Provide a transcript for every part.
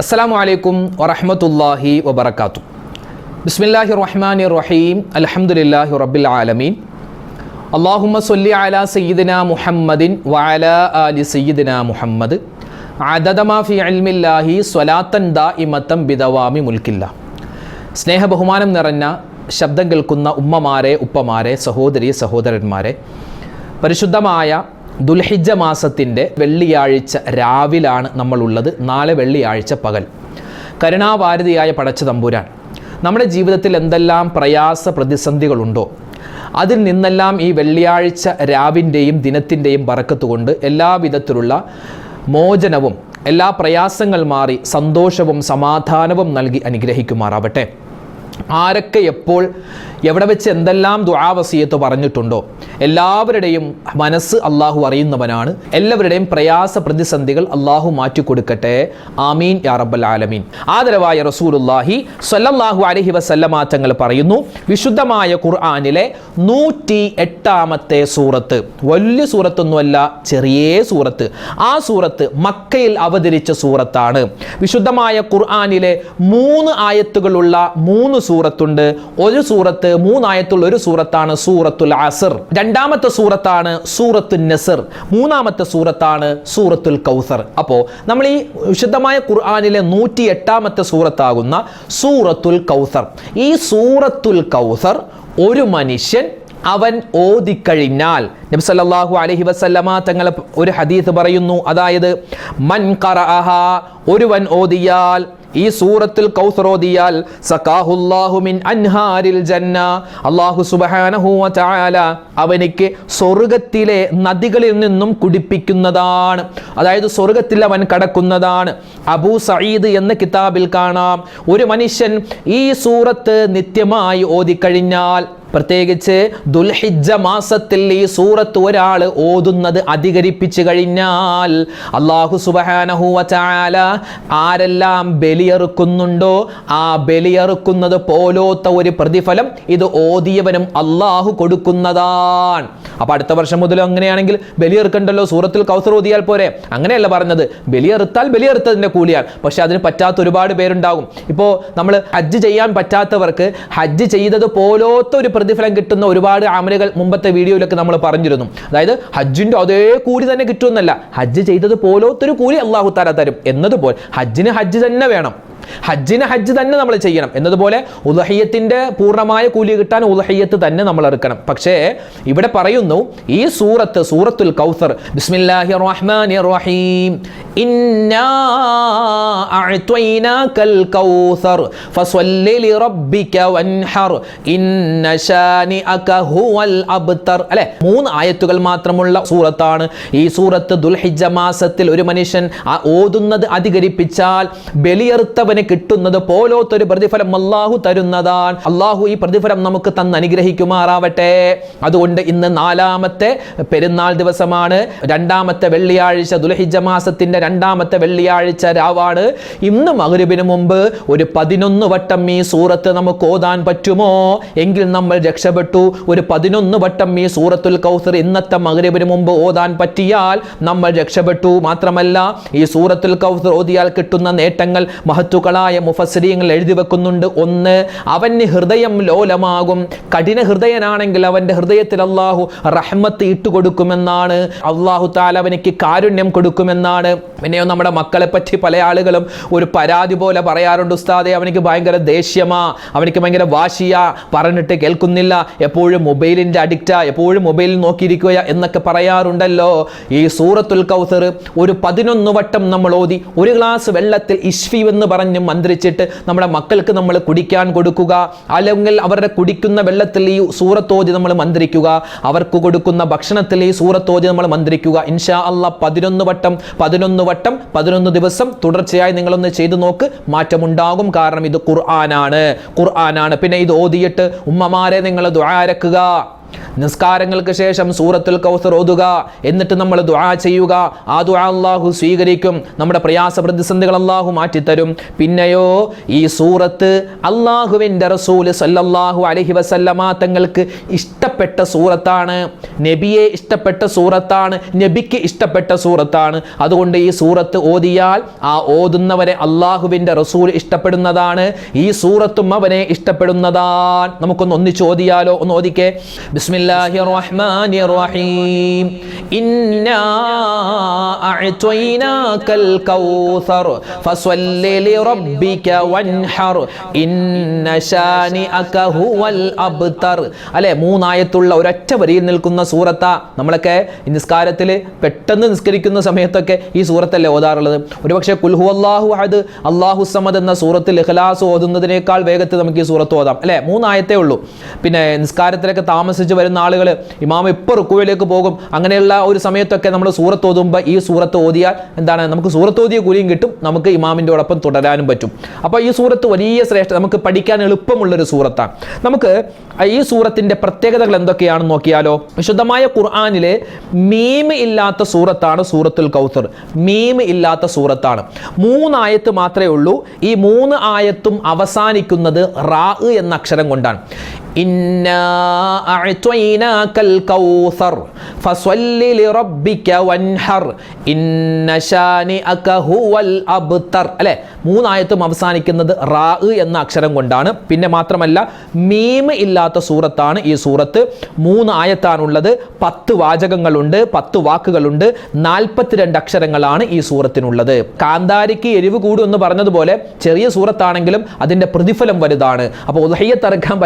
അസ്സാം വലൈക്കും വറഹമത്തല്ലാഹി വബർക്കാത്തു ബിസ്മില്ലാഹി റഹ്മാൻ റഹീം അലഹമുല്ലാഹി റബ്ബിൽ ആലമീൻ. അള്ളാഹുമ്മ സൊല്ലി അല സയ്യിദിന മുഹമ്മദിൻ വഅല അലി സയ്യിദിന മുഹമ്മദ്. അദദമാഫി അൽമില്ലാഹി സ്വലാത്തൻ ദാ ഇമത്തം ബിദവാമി മുൽക്കില്ല. സ്നേഹ ബഹുമാനം നിറഞ്ഞ ശബ്ദം കേൾക്കുന്ന ഉമ്മമാരെ ഉപ്പമാരെ സഹോദരി സഹോദരന്മാരെ പരിശുദ്ധമായ ദുൽഹിജ മാസത്തിന്റെ വെള്ളിയാഴ്ച രാവിലാണ് നമ്മളുള്ളത്. നാളെ വെള്ളിയാഴ്ച പകൽ. കരുണാവാരതിയായ പടച്ച തമ്പുരാൻ നമ്മുടെ ജീവിതത്തിൽ എന്തെല്ലാം പ്രയാസ പ്രതിസന്ധികളുണ്ടോ? അതിൽ നിന്നെല്ലാം ഈ വെള്ളിയാഴ്ച രാവിന്റെയും ദിനത്തിന്റെയും ബറക്കത്തുകൊണ്ട് എല്ലാവിധത്തിലുള്ള മോചനവും എല്ലാ പ്രയാസങ്ങൾ മാറി സന്തോഷവും സമാധാനവും നൽകി അനുഗ്രഹിക്കുമാറാവട്ടെ. ആരൊക്കെ എപ്പോൾ എവിടെ വെച്ച് എന്തെല്ലാം ദുആവസീയത്ത് പറഞ്ഞിട്ടുണ്ടോ എല്ലാവരുടെയും മനസ്സ് അള്ളാഹു അറിയുന്നവനാണ്. എല്ലാവരുടെയും പ്രയാസ പ്രതിസന്ധികൾ അള്ളാഹു മാറ്റിക്കൊടുക്കട്ടെ ആമീൻ യാ റബ്ബൽ ആലമീൻ. ആദരവായ റസൂലുല്ലാഹി സ്വല്ലല്ലാഹു അലഹി വസല്ലമ തങ്ങൾ പറയുന്നു വിശുദ്ധമായ ഖുർആാനിലെ നൂറ്റി എട്ടാമത്തെ സൂറത്ത് വലിയ സൂറത്തൊന്നുമല്ല ചെറിയ സൂറത്ത്. ആ സൂറത്ത് മക്കയിൽ അവതരിച്ച സൂറത്താണ്. വിശുദ്ധമായ ഖുർആാനിലെ മൂന്ന് ആയത്തുകളുള്ള മൂന്ന് സൂറത്തുണ്ട്. ഒരു സൂറത്ത് മൂന്നായത്തുള്ള ഒരു സൂറത്താണ് സൂറത്തുൽ അസർ. രണ്ടാമത്തെ സൂറത്താണ് സൂറത്തുൽ നസർ. മൂന്നാമത്തെ സൂറത്താണ് സൂറത്തുൽ കൗസർ. അപ്പോൾ നമ്മൾ ഈ വിശുദ്ധമായ ഖുർആാനിലെ നൂറ്റി എട്ടാമത്തെ സൂറത്താകുന്ന സൂറത്തുൽ കൗസർ. ഈ സൂറത്തുൽ കൗസർ ഒരു മനുഷ്യൻ അവൻ ഓതിക്കഴിഞ്ഞാൽ നബി സല്ലല്ലാഹു അലൈഹി വസല്ലമ തങ്ങൾ ഒരു ഹദീസ് പറയുന്നു. അതായത് മൻ ഖറഅഹ ഒരുവൻ ഓതിയാൽ ഈ സൂറത്തിൽ അൻഹാരിൽ ജന്ന. അവനിക്ക് സ്വർഗത്തിലെ നദികളിൽ നിന്നും കുടിപ്പിക്കുന്നതാണ്. അതായത് സ്വർഗത്തിൽ അവൻ കടക്കുന്നതാണ്. അബൂ സഈദ് എന്ന കിതാബിൽ കാണാം. ഒരു മനുഷ്യൻ ഈ സൂറത്ത് നിത്യമായി ഓതിക്കഴിഞ്ഞാൽ പ്രത്യേകിച്ച് ദുൽഹിജ്ജ മാസത്തിൽ ഈ സൂറത്ത് ഒരാൾ ഓതുന്നത് അധികരിപ്പിച്ചു കഴിഞ്ഞാൽ അള്ളാഹു സുബഹാനഹു വചാല ആരെല്ലാം ബലിയറുക്കുന്നുണ്ടോ ആ ബലിയറുക്കുന്നത് പോലോത്ത ഒരു പ്രതിഫലം ഇത് ഓതിയവനും അള്ളാഹു കൊടുക്കുന്നതാണ്. അപ്പൊ അടുത്ത വർഷം മുതൽ അങ്ങനെയാണെങ്കിൽ ബലിയെറുക്കണ്ടല്ലോ സൂറത്തിൽ കൗസർ ഓതിയാൽ പോരെ. അങ്ങനെയല്ല പറഞ്ഞത്. ബലിയെറുത്താൽ ബലിയെറുത്തതിന്റെ കൂലിയാണ്. പക്ഷെ അതിന് പറ്റാത്ത ഒരുപാട് പേരുണ്ടാകും. ഇപ്പോൾ നമ്മൾ ഹജ്ജ് ചെയ്യാൻ പറ്റാത്തവർക്ക് ഹജ്ജ് ചെയ്തത് പോലോത്ത ഒരു പ്രതിഫലം കിട്ടുന്ന ഒരുപാട് അമലുകൾ മുമ്പത്തെ വീഡിയോയിലൊക്കെ നമ്മൾ പറഞ്ഞിരുന്നു. അതായത് ഹജ്ജിന്റെ അതേ കൂലി തന്നെ കിട്ടുമെന്നല്ല. ഹജ്ജ് ചെയ്തത് പോലോത്തൊരു കൂലി അള്ളാഹു താല തരും. എന്നതുപോലെ ഹജ്ജിന് ഹജ്ജ് തന്നെ വേണം. ഹജ്ജിന് ഹജ്ജ് തന്നെ നമ്മൾ ചെയ്യണം. എന്നതുപോലെ ഉദഹയ്യത്തിന്റെ പൂർണമായ കൂലി കിട്ടാൻ ഉദഹയ്യത്ത് തന്നെ നമ്മൾ എടുക്കണം. പക്ഷേ ഇവിടെ പറയുന്നു ഈ സൂറത്ത് സൂറത്തുൽ കൗസർ ബിസ്മില്ലാഹി റഹ്മാനി റഹീം മൂന്ന് ആയത്തുകൾ മാത്രമുള്ള സൂറത്താണ്. ഈ സൂറത്ത് ദുൽഹിജ മാസത്തിൽ ഒരു മനുഷ്യൻ ഓതുന്നത് അധികരിപ്പിച്ചാൽ ബലിയറുത്തവന് കിട്ടുന്നത് പോലോത്തൊരു പ്രതിഫലം അള്ളാഹു തരുന്നതാണ്. അള്ളാഹു ഈ പ്രതിഫലം നമുക്ക് തന്ന് അനുഗ്രഹിക്കുമാറാവട്ടെ. അതുകൊണ്ട് ഇന്ന് നാലാമത്തെ പെരുന്നാൾ ദിവസമാണ്. രണ്ടാമത്തെ വെള്ളിയാഴ്ച ദുലഹിജ മാസത്തിന്റെ രണ്ടാമത്തെ വെള്ളിയാഴ്ച രാവാണ്. ഇന്ന് മകരുവിന് മുമ്പ് ഒരു പതിനൊന്ന് വട്ടം ഈ സൂറത്ത് നമുക്ക് ഓതാൻ പറ്റുമോ? എങ്കിൽ നമ്മൾ രക്ഷപ്പെട്ടു. ഒരു പതിനൊന്ന് വട്ടം ഈ സൂറത്തുൽ കൗസർ ഇന്നത്തെ മകരുവിന് മുമ്പ് ഓതാൻ പറ്റിയാൽ നമ്മൾ രക്ഷപ്പെട്ടു. മാത്രമല്ല ഈ സൂറത്തുൽ കൗസർ ഓതിയാൽ കിട്ടുന്ന നേട്ടങ്ങൾ മഹത്തുക്കളായ മുഫസരിയങ്ങൾ എഴുതി വെക്കുന്നുണ്ട്. ഒന്ന് അവന് ഹൃദയം ലോലമാകും. കഠിന ഹൃദയനാണെങ്കിൽ അവന്റെ ഹൃദയത്തിൽ അള്ളാഹു റഹ്മത്ത് ഇട്ടുകൊടുക്കുമെന്നാണ്. അള്ളാഹു താല കാരുണ്യം കൊടുക്കുമെന്നാണ്. പിന്നെയോ നമ്മുടെ മക്കളെ പറ്റി പല ആളുകളും ഒരു പരാതി പോലെ പറയാറുണ്ട്. ഉസ്താദെ അവനിക്ക് ഭയങ്കര ദേഷ്യമാ. അവനിക്ക് ഭയങ്കര വാശിയാ. പറഞ്ഞിട്ട് കേൾക്കുന്നില്ല. എപ്പോഴും മൊബൈലിന്റെ അഡിക്റ്റാ. എപ്പോഴും മൊബൈലിൽ നോക്കിയിരിക്കുക എന്നൊക്കെ പറയാറുണ്ടല്ലോ. ഈ സൂറത്തുൽ കൗസർ ഒരു പതിനൊന്ന് വട്ടം നമ്മൾ ഓതി. ഒരു ഗ്ലാസ് വെള്ളത്തിൽ ഇഷ്ഫി എന്ന് പറഞ്ഞ് മന്ത്രിച്ചിട്ട് നമ്മുടെ മക്കൾക്ക് നമ്മൾ കുടിക്കാൻ കൊടുക്കുക. അല്ലെങ്കിൽ അവരുടെ കുടിക്കുന്ന വെള്ളത്തിൽ ഈ സൂറത്തോതി നമ്മൾ മന്ത്രിക്കുക. അവർക്ക് കൊടുക്കുന്ന ഭക്ഷണത്തിൽ ഈ സൂറത്തോതി നമ്മൾ മന്ത്രിക്കുക. ഇൻഷാ അല്ല പതിനൊന്ന് വട്ടം പതിനൊന്ന് വട്ടം പതിനൊന്ന് ദിവസം തുടർച്ചയായി നിങ്ങളൊന്ന് ചെയ്തു നോക്ക്. മാറ്റമുണ്ടാകും. കാരണം ഇത് ഖുർആനാണ്. ഖുർആനാണ്. പിന്നെ ഇത് ഓതിയിട്ട് ഉമ്മമാരെ നിങ്ങൾ ദ്വാരക്കുക നിസ്കാരങ്ങൾക്ക് ശേഷം സൂറത്തുൽ കൗസർ ഓതുക. എന്നിട്ട് നമ്മൾ ദുആ ചെയ്യുക. ആ ദുആ അള്ളാഹു സ്വീകരിക്കും. നമ്മുടെ പ്രയാസ പ്രതിസന്ധികൾ അള്ളാഹു മാറ്റിത്തരും. പിന്നെയോ ഈ സൂറത്ത് അള്ളാഹുവിന്റെ റസൂൽ സല്ലല്ലാഹു അലൈഹി വസല്ലമ തങ്ങൾക്ക് ഇഷ്ടപ്പെട്ട സൂറത്താണ്. നബിയെ ഇഷ്ടപ്പെട്ട സൂറത്താണ്. നബിക്ക് ഇഷ്ടപ്പെട്ട സൂറത്താണ്. അതുകൊണ്ട് ഈ സൂറത്ത് ഓതിയാൽ ആ ഓതുന്നവരെ അള്ളാഹുവിന്റെ റസൂൽ ഇഷ്ടപ്പെടുന്നതാണ്. ഈ സൂറത്തും അവനെ ഇഷ്ടപ്പെടുന്നതാണ്. നമുക്കൊന്ന് ഒന്നിച്ച് ഓതിയാലോ? ഒന്ന് ഓദിക്കേ ബിസ്മില്ലാഹിർ റഹ്മാനിർ റഹീം ഇന്നാ അഅ്തൈനാകൽ കൗസർ ഫസ്വല്ലി ലിറബ്ബിക വൻഹർ. ഇന്ന ശാനിഅക ഹുവൽ അബ്തർ. അല്ലേ മൂന്നായത്തുള്ള ഒരൊറ്റ വരിയിൽ നിൽക്കുന്ന സൂറത്ത നമ്മളൊക്കെ നിസ്കാരത്തിൽ പെട്ടെന്ന് നിസ്കരിക്കുന്ന സമയത്തൊക്കെ ഈ സൂറത്തല്ലേ ഓതാറുള്ളത്. ഒരുപക്ഷെ കുൽഹു അള്ളാഹു അഹദ് അള്ളാഹു സമദ് എന്ന സൂറത്തിൽ ഇഖ്ലാസ് ഓതുന്നതിനേക്കാൾ വേഗത്തിൽ നമുക്ക് ഈ സൂറത്ത് ഓതാം. അല്ലെ മൂന്നായത്തേ ഉള്ളൂ. പിന്നെ നിസ്കാരത്തിലൊക്കെ താമസിച്ച് വരുന്ന ആളുകൾ ഇമാം ഇപ്പോൾ റുക്കുവിലേക്ക് പോകും. അങ്ങനെയുള്ള ഒരു സമയത്തൊക്കെ നമ്മൾ സൂറത്ത് ഓതുമ്പോൾ ഈ സൂറത്ത് ഓതിയാൽ എന്താണ്? നമുക്ക് സൂറത്ത് ഓതിയ കൂലിയും കിട്ടും. നമുക്ക് ഇമാമിന്റെ ഒപ്പം തുടരാനും പറ്റും. അപ്പോൾ ഈ സൂറത്ത് വലിയ ശ്രേഷ്ഠ നമുക്ക് പഠിക്കാൻ എളുപ്പമുള്ളൊരു സൂറത്താണ്. നമുക്ക് ഈ സൂറത്തിന്റെ പ്രത്യേകതകൾ എന്തൊക്കെയാണെന്ന് നോക്കിയാലോ? വിശുദ്ധമായ ഖുർആാനിലെ മീം ഇല്ലാത്ത സൂറത്താണ് സൂറത്തുൽ കൗസർ മീം ഇല്ലാത്ത സൂറത്താണ്. മൂന്നായത്ത് മാത്രമേ ഉള്ളൂ. ഈ മൂന്ന് ആയത്തും അവസാനിക്കുന്നത് റാ എന്ന അക്ഷരം കൊണ്ടാണ്. അല്ലേ? മൂന്നായത്തും അവസാനിക്കുന്നത് റാ എന്ന അക്ഷരം കൊണ്ടാണ്. പിന്നെ മാത്രമല്ല മീം ഇല്ലാത്ത സൂറത്താണ് ഈ സൂറത്ത്. മൂന്ന് ആയത്താണുള്ളത് പത്ത് വാചകങ്ങളുണ്ട് പത്ത് വാക്കുകളുണ്ട് നാൽപ്പത്തിരണ്ട് അക്ഷരങ്ങളാണ് ഈ സൂറത്തിനുള്ളത്. കാന്താരിക്ക് എരിവ് കൂടും എന്ന് പറഞ്ഞതുപോലെ ചെറിയ സൂറത്താണെങ്കിലും അതിന്റെ പ്രതിഫലം വലുതാണ്. അപ്പോൾ ഉദഹയ്യത്തിറക്കാൻ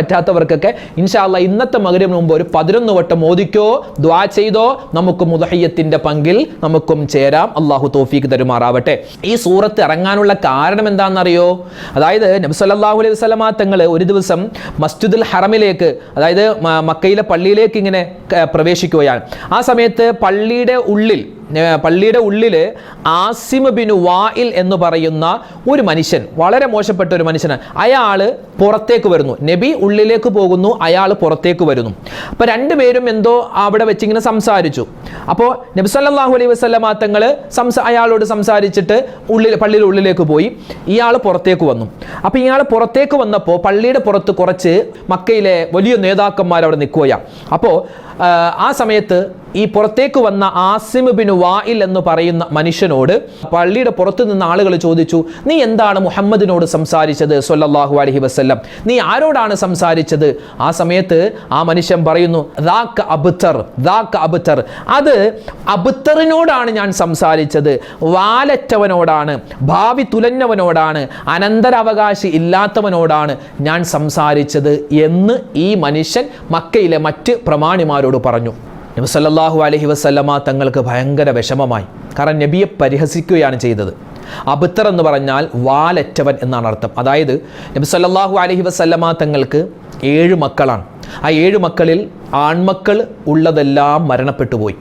പറ്റാത്തവർക്കൊക്കെ ഇൻഷാല്ല ഇന്നത്തെ മകരം മുമ്പ് ഒരു പതിനൊന്ന് വട്ടം ഓദിക്കോ ദ്വാ ചെയ്തോ നമുക്ക് മുദഹയ്യത്തിന്റെ പങ്കിൽ നമുക്കും ചേരാം. അള്ളാഹു തോഫീക്ക് തരുമാറാവട്ടെ. ഈ സൂറത്ത് ഇറങ്ങാനുള്ള കാരണം എന്താണെന്നറിയോ? അതായത് നബി സല്ലല്ലാഹു അലൈഹി വസല്ലമ തങ്ങൾ ഒരു ദിവസം മസ്ജിദുൽ ഹറമിലേക്ക് അതായത് മക്കയിലെ പള്ളിയിലേക്ക് ഇങ്ങനെ പ്രവേശിക്കുകയാണ്. ആ സമയത്ത് പള്ളിയുടെ ഉള്ളിൽ പള്ളിയുടെ ഉള്ളിൽ ആസിമ ബിൻ വായിൽ എന്ന് പറയുന്ന ഒരു മനുഷ്യൻ വളരെ മോശപ്പെട്ട ഒരു മനുഷ്യനാണ്. അയാൾ പുറത്തേക്ക് വരുന്നു. നബി ഉള്ളിലേക്ക് പോകുന്നു അയാൾ പുറത്തേക്ക് വരുന്നു. അപ്പോൾ രണ്ടുപേരും എന്തോ അവിടെ വെച്ചിങ്ങനെ സംസാരിച്ചു. അപ്പോൾ നബി സല്ലാഹു അലൈഹി വസല്ലമ തങ്ങൾ സംസാ അയാളോട് സംസാരിച്ചിട്ട് ഉള്ളിൽ പള്ളിയുടെ ഉള്ളിലേക്ക് പോയി. ഇയാൾ പുറത്തേക്ക് വന്നു. അപ്പോൾ ഇയാൾ പുറത്തേക്ക് വന്നപ്പോൾ പള്ളിയുടെ പുറത്ത് കുറച്ച് മക്കയിലെ വലിയ നേതാക്കന്മാർ അവിടെ നിൽക്കുകയാണ് അപ്പോൾ ആ സമയത്ത് ഈ പുറത്തേക്ക് വന്ന ആസിം ബിൻ വായിൽ എന്ന് പറയുന്ന മനുഷ്യനോട് പള്ളിയുടെ പുറത്ത് നിന്ന് ആളുകൾ ചോദിച്ചു നീ എന്താണ് മുഹമ്മദിനോട് സംസാരിച്ചത്? സൊല്ലാഹു അലഹി വസല്ലം. നീ ആരോടാണ് സംസാരിച്ചത്? ആ സമയത്ത് ആ മനുഷ്യൻ പറയുന്നു അബുത്തർ അത് അബുത്തറിനോടാണ് ഞാൻ സംസാരിച്ചത് വാലറ്റവനോടാണ് ഭാവി തുലഞ്ഞവനോടാണ് അനന്തരാവകാശി ഇല്ലാത്തവനോടാണ് ഞാൻ സംസാരിച്ചത് എന്ന് ഈ മനുഷ്യൻ മക്കയിലെ മറ്റ് പ്രമാണിമാരോട് പറഞ്ഞു. നബി സല്ലല്ലാഹു അലൈഹി വസല്ലമ തങ്ങൾക്ക് ഭയങ്കര വിഷമമായി. കാരണം നബിയെ പരിഹസിക്കുകയാണ് ചെയ്തത്. അബിത്തർ എന്ന് പറഞ്ഞാൽ വാലറ്റവൻ എന്നാണ് അർത്ഥം. അതായത് നബി സല്ലല്ലാഹു അലൈഹി വസല്ലമ തങ്ങൾക്ക് ഏഴ് മക്കളാണ്. ആ ഏഴ് മക്കളിൽ ആൺമക്കൾ ഉള്ളതെല്ലാം മരണപ്പെട്ടുപോയി.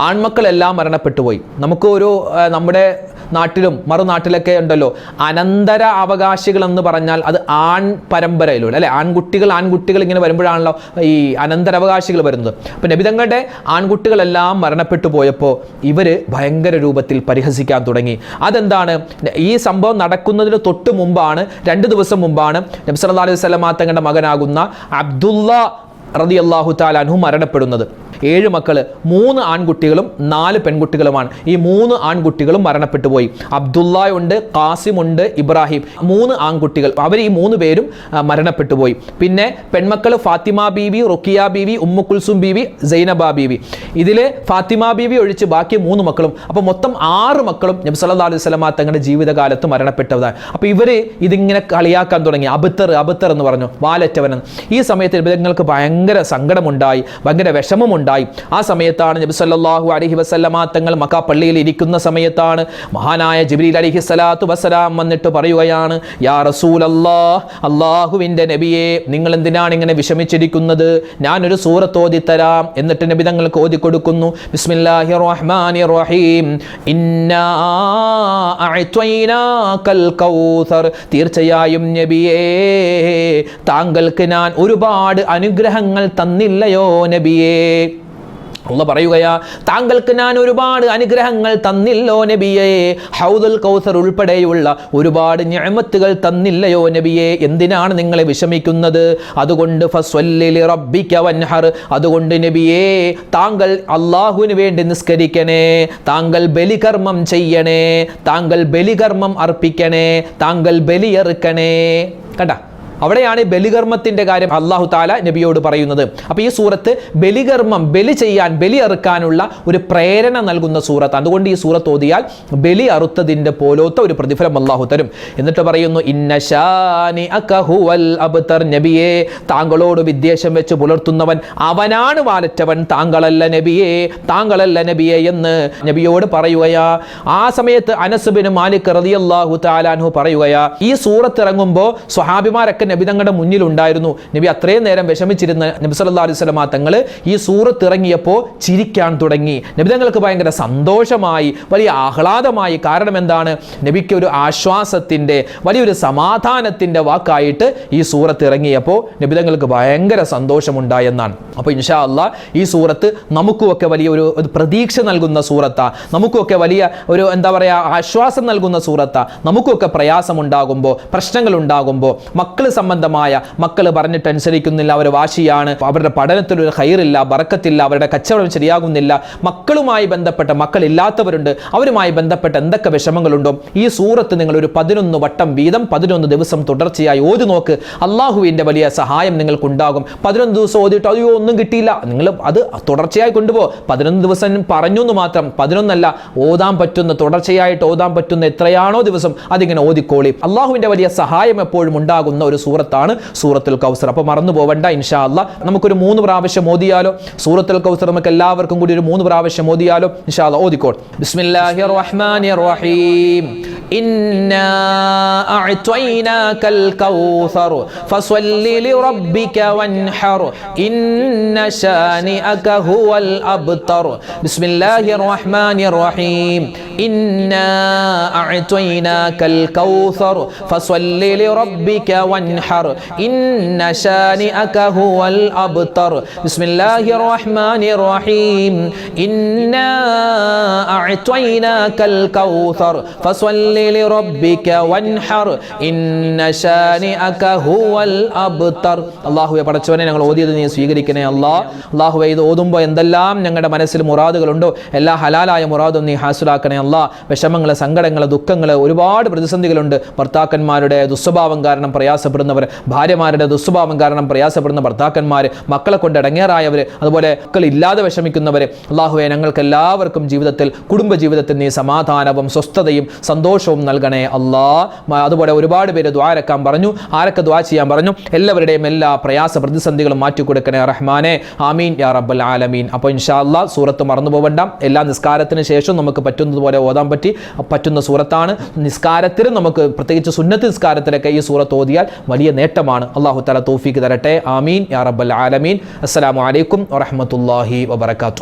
ആൺമക്കളെല്ലാം മരണപ്പെട്ടുപോയി. നമുക്ക് ഒരു നമ്മുടെ നാട്ടിലും മറുനാട്ടിലൊക്കെ ഉണ്ടല്ലോ. അനന്തര അവകാശികൾ എന്ന് പറഞ്ഞാൽ അത് ആൺ പരമ്പരയിലൂടെ അല്ലെ? ആൺകുട്ടികൾ ആൺകുട്ടികൾ ഇങ്ങനെ വരുമ്പോഴാണല്ലോ ഈ അനന്തരാവകാശികൾ വരുന്നത്. അപ്പം നബിതങ്ങളുടെ ആൺകുട്ടികളെല്ലാം മരണപ്പെട്ടു പോയപ്പോൾ ഇവർ ഭയങ്കര രൂപത്തിൽ പരിഹസിക്കാൻ തുടങ്ങി. അതെന്താണ്? ഈ സംഭവം നടക്കുന്നതിന് തൊട്ട് മുമ്പാണ് രണ്ട് ദിവസം മുമ്പാണ് നബി സല്ലല്ലാഹു അലൈഹി സ്വലമാ തങ്ങളുടെ മകനാകുന്ന അബ്ദുള്ള റതി അള്ളാഹു താലാൻഹു മരണപ്പെടുന്നത്. ഏഴ് മക്കൾ മൂന്ന് ആൺകുട്ടികളും നാല് പെൺകുട്ടികളുമാണ്. ഈ മൂന്ന് ആൺകുട്ടികളും മരണപ്പെട്ടു പോയി. അബ്ദുള്ള ഉണ്ട് കാസിം ഉണ്ട് ഇബ്രാഹിം. മൂന്ന് ആൺകുട്ടികൾ അവർ ഈ മൂന്ന് പേരും മരണപ്പെട്ടു പോയി. പിന്നെ പെൺമക്കൾ ഫാത്തിമ ബീവി റുക്കിയ ബീവി ഉമ്മു കുൽസും ബീവി സൈനബ ബീവി. ഇതിൽ ഫാത്തിമ ബീവി ഒഴിച്ച് ബാക്കി മൂന്ന് മക്കളും അപ്പോൾ മൊത്തം ആറ് മക്കളും നബി സല്ലല്ലാഹു അലൈഹി വസല്ലമ തങ്ങളുടെ ജീവിതകാലത്ത് മരണപ്പെട്ടതാണ് അപ്പോൾ ഇവർ ഇതിങ്ങനെ കളിയാക്കാൻ തുടങ്ങി. അബിത്തർ അബിത്തർ എന്ന് പറഞ്ഞു വാലറ്റവനെന്ന്. ഈ സമയത്ത് നബിതങ്ങൾക്ക് ഭയങ്കര സങ്കടമുണ്ടായി ഭയങ്കര വിഷമമുണ്ടായി. ആ സമയത്താണ് നബി സല്ലാഹു അലഹി വസല്ലമ തങ്ങൾ മക്ക പള്ളിയിൽ ഇരിക്കുന്ന സമയത്താണ് മഹാനായ ജിബ്രീൽ അലഹി സലാത്തു വസ്സലാം വന്നിട്ട് പറയുകയാണ് യാ റസൂൽ അല്ലാഹ് അള്ളാഹുവിന്റെ നബിയെ നിങ്ങൾ എന്തിനാണ് ഇങ്ങനെ വിഷമിച്ചിരിക്കുന്നത്? ഞാനൊരു സൂറത്ത് തരാം. എന്നിട്ട് നബി തങ്ങൾക്ക് ഓതി കൊടുക്കുന്നു ബിസ്മില്ലാഹി റഹ്മാനി റഹീം തീർച്ചയായും നബിയേ താങ്കൾക്ക് ഞാൻ ഒരുപാട് അനുഗ്രഹങ്ങൾ തന്നില്ലയോ നബിയേ? അള്ള പറയുകയാ താങ്കൾക്ക് ഞാൻ ഒരുപാട് അനുഗ്രഹങ്ങൾ തന്നില്ലോ നബിയെ. ഹൗദുൽ കൗസർ ഉൾപ്പെടെയുള്ള ഒരുപാട് ഞാമത്തുകൾ തന്നില്ലയോ നബിയെ? എന്തിനാണ് നിങ്ങളെ വിഷമിക്കുന്നത്? അതുകൊണ്ട് ഫസ്വല്ലിലി റബ്ബിക വൻഹർ. അതുകൊണ്ട് നബിയെ താങ്കൾ അള്ളാഹുവിന് വേണ്ടി നിസ്കരിക്കണേ. താങ്കൾ ബലികർമ്മം ചെയ്യണേ. താങ്കൾ ബലികർമ്മം അർപ്പിക്കണേ. താങ്കൾ ബലിയെറുക്കണേ. കണ്ട? അവിടെയാണ് ബലികർമ്മത്തിന്റെ കാര്യം അള്ളാഹു താല നബിയോട് പറയുന്നത്. അപ്പോൾ ഈ സൂറത്ത് ബലികർമ്മം ബലി ചെയ്യാൻ ബലി അറുക്കാനുള്ള ഒരു പ്രേരണ നൽകുന്ന സൂറത്ത്. അതുകൊണ്ട് ഈ സൂറത്ത് ഓതിയാൽ ബലി അറുത്തതിന്റെ പോലത്തെ ഒരു പ്രതിഫലം അള്ളാഹു തരും. എന്നിട്ട് പറയുന്നു ഇന്നശാനി അബ്തർ. താങ്കളോട് വിദ്വേഷം വെച്ച് പുലർത്തുന്നവൻ അവനാണ് വാലറ്റവൻ. താങ്കളല്ല നബിയെ താങ്കളല്ല നബിയെ എന്ന് നബിയോട് പറയുകയാ. ആ സമയത്ത് അനസുബിന് മാലിക് റളിയല്ലാഹു താലാൻഹു പറയുകയാ. ഈ സൂറത്ത് ഇറങ്ങുമ്പോൾ സ്വഹാബിമാരൊക്കെ നബി തങ്ങളുടെ മുന്നിലുണ്ടായിരുന്നു നബി അത്രയും നേരം വിഷമിച്ചിരുന്ന നബി സല്ലാ അലൈഹി വസല്ലമ തങ്ങൾ ഈ സൂറത്ത് ഇറങ്ങിയപ്പോൾ ചിരിക്കാൻ തുടങ്ങി. നബി തങ്ങൾക്ക് ഭയങ്കര സന്തോഷമായി വലിയ ആഹ്ലാദമായി. കാരണം എന്താണ്? നബിക്ക് ഒരു ആശ്വാസത്തിന്റെ വലിയൊരു സമാധാനത്തിന്റെ വാക്കായിട്ട് ഈ സൂറത്ത് ഇറങ്ങിയപ്പോൾ നബി തങ്ങൾക്ക് ഭയങ്കര സന്തോഷമുണ്ടായെന്നാണ്. അപ്പോൾ ഇൻഷാ അല്ല ഈ സൂറത്ത് നമുക്കുമൊക്കെ വലിയ ഒരു ഒരു പ്രതീക്ഷ നൽകുന്ന സൂറത്താ. നമുക്കുമൊക്കെ വലിയ ഒരു എന്താ പറയുക ആശ്വാസം നൽകുന്ന സൂറത്താ. നമുക്കൊക്കെ പ്രയാസമുണ്ടാകുമ്പോൾ പ്രശ്നങ്ങൾ ഉണ്ടാകുമ്പോൾ മക്കൾ സംബന്ധമായ മക്കൾ പറഞ്ഞിട്ട് അനുസരിക്കുന്നില്ല അവർ വാശിയാണ് അവരുടെ പഠനത്തിൽ ഒരു ഹൈറില്ല ബറക്കത്തില്ല അവരുടെ കച്ചവടം ശരിയാകുന്നില്ല. മക്കളുമായി ബന്ധപ്പെട്ട മക്കളില്ലാത്തവരുണ്ട് അവരുമായി ബന്ധപ്പെട്ട എന്തൊക്കെ വിഷമങ്ങളുണ്ടോ ഈ സൂറത്ത് നിങ്ങൾ ഒരു പതിനൊന്ന് വട്ടം വീതം പതിനൊന്ന് ദിവസം തുടർച്ചയായി ഓതി നോക്ക്. അള്ളാഹുവിന്റെ വലിയ സഹായം നിങ്ങൾക്കുണ്ടാകും. പതിനൊന്ന് ദിവസം ഓതിയിട്ട് അയ്യോ ഒന്നും കിട്ടിയില്ല. നിങ്ങൾ അത് തുടർച്ചയായി കൊണ്ടുപോകും പതിനൊന്ന് ദിവസം പറഞ്ഞു എന്ന് മാത്രം പതിനൊന്നല്ല ഓതാൻ പറ്റുന്ന തുടർച്ചയായിട്ട് ഓതാൻ പറ്റുന്ന എത്രയാണോ ദിവസം അതിങ്ങനെ ഓതിക്കോളി. അള്ളാഹുവിന്റെ വലിയ സഹായം എപ്പോഴും ഉണ്ടാകുന്ന ഒരു സൂറത്താണ് സൂറത്തുൽ കൗസർ. അപ്പോൾ മറന്നു പോവണ്ട ഇൻഷാ അല്ല നമുക്കൊരു മൂന്ന് പ്രാവശ്യം ഓതിയാലോ? സൂറത്തുൽ കൗസർ നമുക്ക് എല്ലാവർക്കും കൂടി ഒരു മൂന്ന് പ്രാവശ്യം ഓതിയാലോ? ഇൻഷാ അല്ലാ ഓതിക്കോൾ ബിസ്മില്ലാഹിർ റഹ്മാനിർ റഹീം ഇന്നാ അഅ്തൈനാകൽ കൗസർ ഫസ്വല്ലി ലിറബ്ബിക വൻഹർ. ഇന്ന ശാനിഅക ഹുവൽ അബ്തർ. ബിസ്മില്ലാഹിർ റഹ്മാനിർ റഹീം അല്ലാഹുവേ പടച്ചവനെ ഞങ്ങൾ ഓതിയത് നീ സ്വീകരിക്കണേ അള്ളാ അല്ലാഹുവേ ഇത് ഓതുമ്പോൾ എന്തെല്ലാം ഞങ്ങളുടെ മനസ്സിൽ മുറാദുകളുണ്ടോ? എല്ലാ ഹലാലായ മുറാദും നീ ഹാസുലാക്കണേ അല്ലാ വിഷമങ്ങൾ സങ്കടങ്ങൾ ദുഃഖങ്ങൾ ഒരുപാട് പ്രതിസന്ധികളുണ്ട്. ഭർത്താക്കന്മാരുടെ ദുസ്വഭാവം കാരണം പ്രയാസപ്പെടുന്നവർ ഭാര്യമാരുടെ ദുസ്വഭാവം കാരണം പ്രയാസപ്പെടുന്ന ഭർത്താക്കന്മാർ മക്കളെ കൊണ്ട് ഇടങ്ങേറായവർ അതുപോലെ മക്കൾ ഇല്ലാതെ വിഷമിക്കുന്നവർ അള്ളാഹുവെ ഞങ്ങൾക്ക് എല്ലാവർക്കും ജീവിതത്തിൽ കുടുംബ ജീവിതത്തിൽ നീ സമാധാനവും സ്വസ്ഥതയും സന്തോഷവും നൽകണേ അല്ലാ അതുപോലെ ഒരുപാട് പേര് ദ്വാരക്കാൻ പറഞ്ഞു ആരൊക്കെ ദ്വാ ചെയ്യാൻ പറഞ്ഞു എല്ലാവരുടെയും എല്ലാ പ്രയാസ പ്രതിസന്ധികളും മാറ്റിക്കൊടുക്കണേ റഹ്മാനെ. ആമീൻ യാ റബ്ബൽ ആലമീൻ. അപ്പോൾ ഇൻഷാ അല്ലാ സൂറത്ത് മറന്നു പോവണ്ട എല്ലാ നിസ്കാരത്തിന് ശേഷം നമുക്ക് പറ്റുന്നതുപോലെ ഓതാൻ പറ്റി. പറ്റുന്ന സൂറത്താണ്. നിസ്കാരത്തിലും നമുക്ക് പ്രത്യേകിച്ച് സുന്നത്ത് നിസ്കാരത്തിലൊക്കെ ഈ സൂറത്ത് ഓതിയാൽ വലിയ നേട്ടമാണ്. അള്ളാഹു തല തോഫിക്ക് തരട്ടെ. ആമീൻ. യാ റബ്ബൽ ആലമീൻ. അസ്സലാമു അലൈക്കും വറഹ്മത്തുള്ളാഹി വബറകാതുഹു